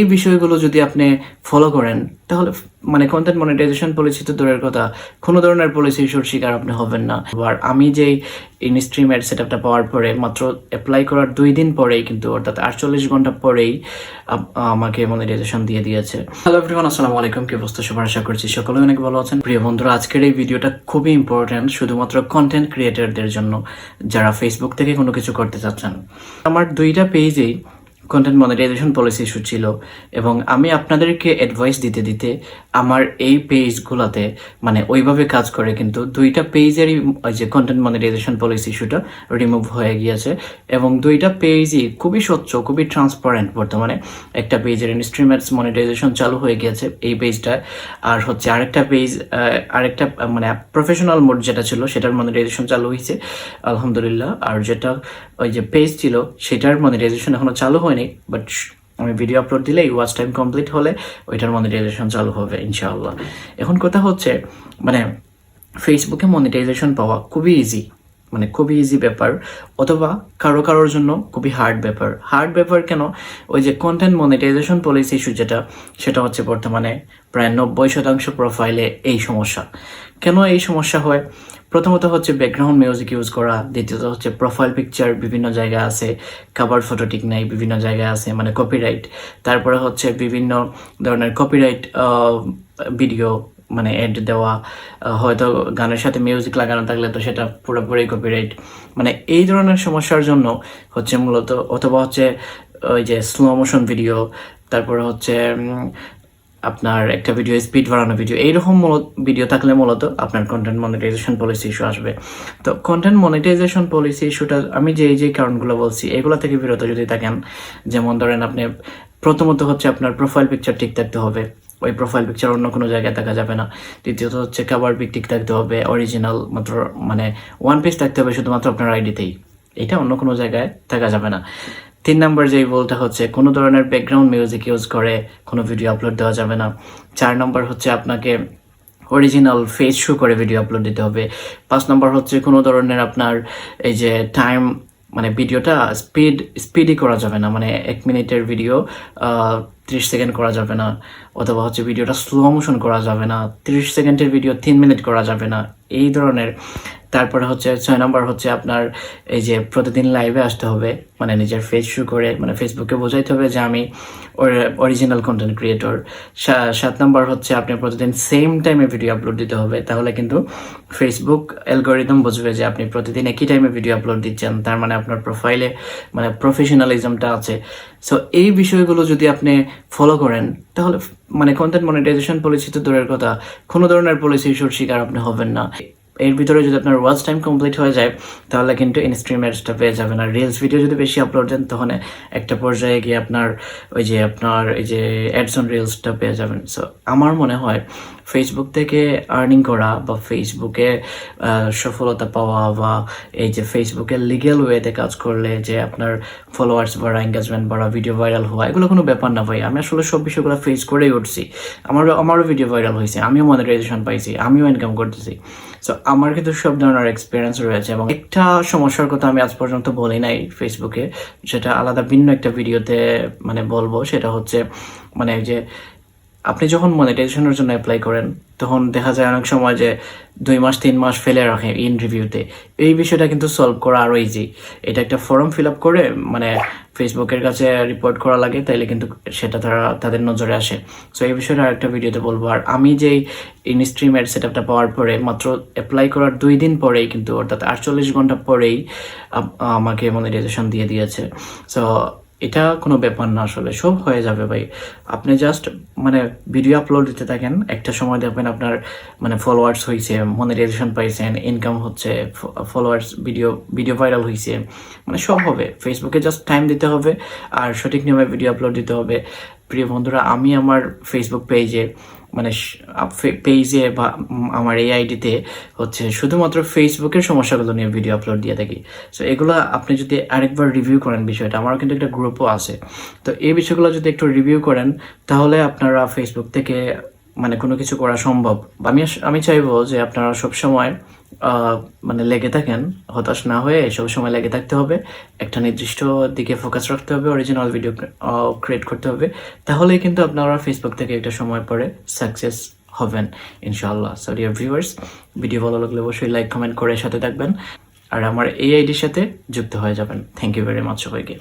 এই বিষয়গুলো যদি আপনি ফলো করেন, তাহলে মানে কন্টেন্ট মনিটাইজেশন পলিসি তো দূরের কথা। কোনো ধরনের পলিসি ইস্যুর শিকার আপনি হবেন না। আর আমি যেই ইনস্ট্রিমের সেট আপটা পাওয়ার পরে মাত্র অ্যাপ্লাই করার দুই দিন পরেই কিন্তু অর্থাৎ আটচল্লিশ ঘণ্টা পরেই আমাকে মনিটাইজেশন দিয়ে দিয়েছে। হ্যালো এভরিওয়ান আসসালামু আলাইকুম। কি অবস্থা সবার? আশা করছি সকলে অনেক ভালো আছেন। প্রিয় বন্ধুরা, আজকের এই ভিডিওটা খুবই ইম্পর্ট্যান্ট শুধুমাত্র কন্টেন্ট ক্রিয়েটরদের জন্য। যারা ফেসবুক থেকে কোনো কিছু করতে চাচ্ছেন, আমার দুইটা পেজেই কন্টেন্ট মনিটাইজেশন পলিসি ইস্যু ছিল এবং আমি আপনাদেরকে অ্যাডভাইস দিতে দিতে আমার এই পেজগুলোতে মানে ওইভাবে কাজ করে কিন্তু দুইটা পেজেরই ওই যে কন্টেন্ট মনিটাইজেশন পলিসি ইস্যুটা রিমুভ হয়ে গিয়েছে এবং দুইটা পেজই খুবই স্বচ্ছ, খুবই ট্রান্সপারেন্ট বর্তমানে। একটা পেজের ইনস্ট্রিমেন্টস মনিটাইজেশন চালু হয়ে গিয়েছে এই পেজটা আর হচ্ছে আরেকটা পেজ আরেকটা মানে প্রফেশনাল মোড যেটা ছিল সেটার মনিটাইজেশন চালু হয়েছে, আলহামদুলিল্লাহ। আর যেটা ওই যে পেজ ছিল সেটার মনিটাইজেশন এখনও চালু হয়নি। বাট আমি ভিডিও আপলোড দিলে ওয়াচ টাইম কমপ্লিট হলে ওইটার মনিটাইজেশন চালু হবে, ইনশাআল্লাহ। এখন কথা হচ্ছে মানে ফেসবুকে মনিটাইজেশন পাওয়া খুবই ইজি মানে খুবই ইজি ব্যাপার, অথবা কারও কারোর জন্য খুবই হার্ড ব্যাপার। হার্ড ব্যাপার কেন? ওই যে কন্টেন্ট মনিটাইজেশন পলিসি ইস্যু যেটা, সেটা হচ্ছে বর্তমানে প্রায় নব্বই শতাংশ প্রোফাইলে এই সমস্যা। কেন এই সমস্যা হয়? প্রথমত হচ্ছে ব্যাকগ্রাউন্ড মিউজিক ইউজ করা, দ্বিতীয়ত হচ্ছে প্রোফাইল পিকচার বিভিন্ন জায়গায় আছে কাভার ফটো ঠিক নাই, বিভিন্ন জায়গায় আছে মানে কপিরাইট তারপরে হচ্ছে বিভিন্ন ধরনের কপিরাইট ভিডিও মানে এড দেওয়া হয়তো গানের সাথে মিউজিক লাগানো থাকলে তো সেটা পুরোপুরি কপিরাইট মানে এই ধরনের সমস্যার জন্য হচ্ছে মূলত, অথবা হচ্ছে ওই যে স্লো মোশন ভিডিও তারপরে হচ্ছে আপনার একটা ভিডিও স্পিড বাড়ানো ভিডিও এইরকম ভিডিও থাকলে মূলত আপনার কন্টেন্ট মনিটাইজেশন পলিসি ইস্যু আসবে। তো কন্টেন্ট মনিটাইজেশন পলিসি ইস্যুটা আমি যে যে কারণগুলো বলছি, এগুলো থেকে বিরত যদি থাকেন, যেমন ধরেন আপনি প্রথমত হচ্ছে আপনার প্রোফাইল পিকচার ঠিক থাকতে হবে। ওই প্রোফাইল পিকচার অন্য কোনো জায়গায় থাকা যাবে না। দ্বিতীয়ত হচ্ছে পিক ঠিক থাকতে হবে অরিজিনাল মাত্র মানে ওয়ান পিস থাকতে হবে শুধুমাত্র আপনার আইডিতেই এটা অন্য কোনো জায়গায় থাকা যাবে না। তিন নাম্বার যেই বলটা হচ্ছে, কোনো ধরনের ব্যাকগ্রাউন্ড মিউজিক ইউজ করে কোনো ভিডিও আপলোড দেওয়া যাবে না। চার নাম্বার হচ্ছে আপনাকে অরিজিনাল ফেস শো করে ভিডিও আপলোড দিতে হবে। পাঁচ নাম্বার হচ্ছে কোনো ধরনের আপনার এই যে টাইম মানে ভিডিওটা স্পিড স্পিডই করা যাবে না। মানে এক মিনিটের ভিডিও ত্রিশ সেকেন্ড করা যাবে না, অথবা হচ্ছে ভিডিওটা স্লো মোশন করা যাবে না, ত্রিশ সেকেন্ডের ভিডিও তিন মিনিট করা যাবে না, এই ধরনের। তারপরে হচ্ছে ছয় নম্বর হচ্ছে আপনার এই যে প্রতিদিন লাইভে আসতে হবে মানে নিজের ফেস শু করে মানে ফেসবুকে বোঝাইতে হবে যে আমি অরিজিনাল কন্টেন্ট ক্রিয়েটর সাত নম্বর হচ্ছে আপনি প্রতিদিন সেম টাইমে ভিডিও আপলোড দিতে হবে, তাহলে কিন্তু ফেসবুক অ্যালগোরিদম বুঝবে যে আপনি প্রতিদিন একই টাইমে ভিডিও আপলোড দিচ্ছেন, তার মানে আপনার প্রোফাইলে মানে প্রফেশনালিজমটা আছে। সো এই বিষয়গুলো যদি আপনি ফলো করেন, তাহলে মানে কন্টেন্ট মনিটাইজেশন পলিসি তো দূরের কথা। কোনো ধরনের পলিসি ইস্যুর শিকার আপনি হবেন না। এর ভিতরে যদি আপনার ওয়াচ টাইম কমপ্লিট হয়ে যায়, তাহলে কিন্তু ইনস্ট্রিম পেয়ে যাবেন। আর রিলস ভিডিও যদি বেশি আপলোড দেন তখন একটা পর্যায়ে গিয়ে আপনার ওই যে আপনার এই যে অ্যাডস অন রিলসটা পেয়ে যাবেন। সো আমার মনে হয় ফেসবুক থেকে আর্নিং করা বা ফেসবুকে সফলতা পাওয়া বা এই যে ফেসবুকে লিগেল ওয়েতে কাজ করলে যে আপনার ফলোয়ার্স বাড়া এঙ্গেজমেন্ট বাড়া ভিডিও ভাইরাল হওয়া, এগুলো কোনো ব্যাপার না ভাই। আমি আসলে সব বিষয়গুলো ফেস করেই উঠছি। আমারও আমারও ভিডিও ভাইরাল হয়েছে, আমিও মনিটাইজেশন পাইছি, আমিও ইনকাম করতেছি। সো আমার কিন্তু সব ধরনের এক্সপিরিয়েন্স রয়েছে এবং একটা সমস্যার কথা আমি আজ পর্যন্ত বলি নাই ফেসবুকে সেটা আলাদা ভিন্ন একটা ভিডিওতে মানে বলব, সেটা হচ্ছে মানে যে আপনি যখন মনিটাইজেশনের জন্য অ্যাপ্লাই করেন, তখন দেখা যায় অনেক সময় যে দুই মাস, তিন মাস ফেলে রাখে ইন রিভিউতে এই বিষয়টা কিন্তু সলভ করা আরও ইজি এটা একটা ফর্ম ফিল আপ করে মানে ফেসবুকের কাছে রিপোর্ট করা লাগে, তাইলে কিন্তু সেটা তারা তাদের নজরে আসে। সো এই বিষয়টা আরেকটা ভিডিওতে বলব। আর আমি যেই ইনস্ট্রিমের সেট আপটা পাওয়ার পরে মাত্র অ্যাপ্লাই করার দুই দিন পরেই কিন্তু, অর্থাৎ আটচল্লিশ ঘণ্টা পরেই আমাকে মনিটাইজেশন দিয়ে দিয়েছে। সো এটা কোনো ব্যাপার না আসলে, সব হয়ে যাবে ভাই। আপনি জাস্ট মানে ভিডিও আপলোড দিতে থাকেন, একটা সময় দেখবেন আপনার মানে ফলোয়ার্স হয়েছে মনিটাইজেশন পাইছেন ইনকাম হচ্ছে ফলোয়ার্স ভিডিও ভিডিও ভাইরাল হয়েছে মানে সব হবে ফেসবুকে জাস্ট টাইম দিতে হবে, আর সঠিক নিয়মে ভিডিও আপলোড দিতে হবে। প্রিয় বন্ধুরা, আমি আমার ফেসবুক পেজে মানে পেজে বা আমার এই আইডিতে হচ্ছে শুধুমাত্র ফেসবুকের সমস্যাগুলো নিয়ে ভিডিও আপলোড দিয়ে থাকি। সো এগুলো আপনি যদি আরেকবার রিভিউ করেন বিষয়টা, আমারও কিন্তু একটা গ্রুপও আছে। তো এই বিষয়গুলো যদি একটু রিভিউ করেন, তাহলে আপনারা ফেসবুক থেকে মানে কোনো কিছু করা সম্ভব। আমি আমি চাইব যে আপনারা সবসময় মানে লেগে থাকেন, হতাশ না হয়ে সবসময় লেগে থাকতে হবে। একটা নির্দিষ্ট দিকে ফোকাস রাখতে হবে অরিজিনাল ভিডিও ক্রিয়েট করতে হবে। তাহলেই কিন্তু আপনারা ফেসবুক থেকে একটা সময় পরে সাকসেস হবেন, ইনশাআল্লাহ। সো ডিয়ার ভিউয়ার্স ভিডিও ভালো লাগলে অবশ্যই লাইক কমেন্ট করে সাথে থাকবেন। আর আমার এই আইডির সাথে যুক্ত হয়ে যাবেন। থ্যাংক ইউ ভেরি মাচ সবাইকে।